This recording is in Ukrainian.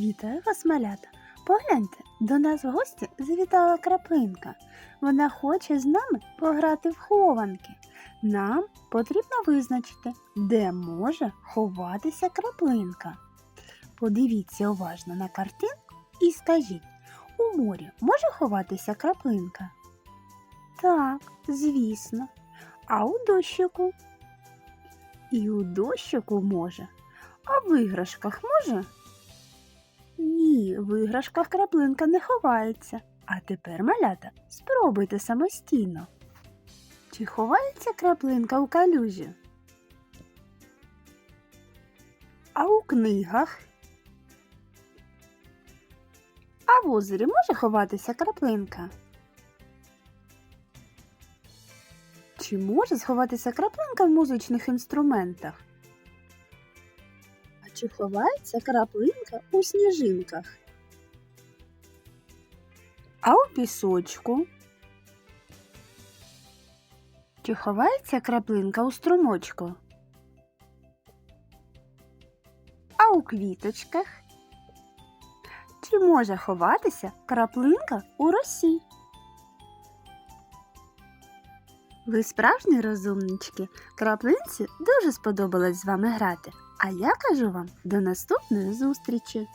Вітаю вас, малята! Погляньте, до нас в гості завітала краплинка. Вона хоче з нами пограти в хованки. Нам потрібно визначити, де може ховатися краплинка. Подивіться уважно на картинку і скажіть, у морі може ховатися краплинка? Так, звісно. А у дощику? І у дощику може. А в іграшках може? Ні, в іграшках краплинка не ховається. А тепер, малята, спробуйте самостійно. Чи ховається краплинка у калюжі? А у книгах? А в озері може ховатися краплинка? Чи може сховатися краплинка в музичних інструментах? Чи ховається краплинка у сніжинках? А у пісочку? Чи ховається краплинка у струмочку? А у квіточках? Чи може ховатися краплинка у росі? Ви справжні розумнички. Краплинці дуже сподобалось з вами грати. А я кажу вам до наступної зустрічі!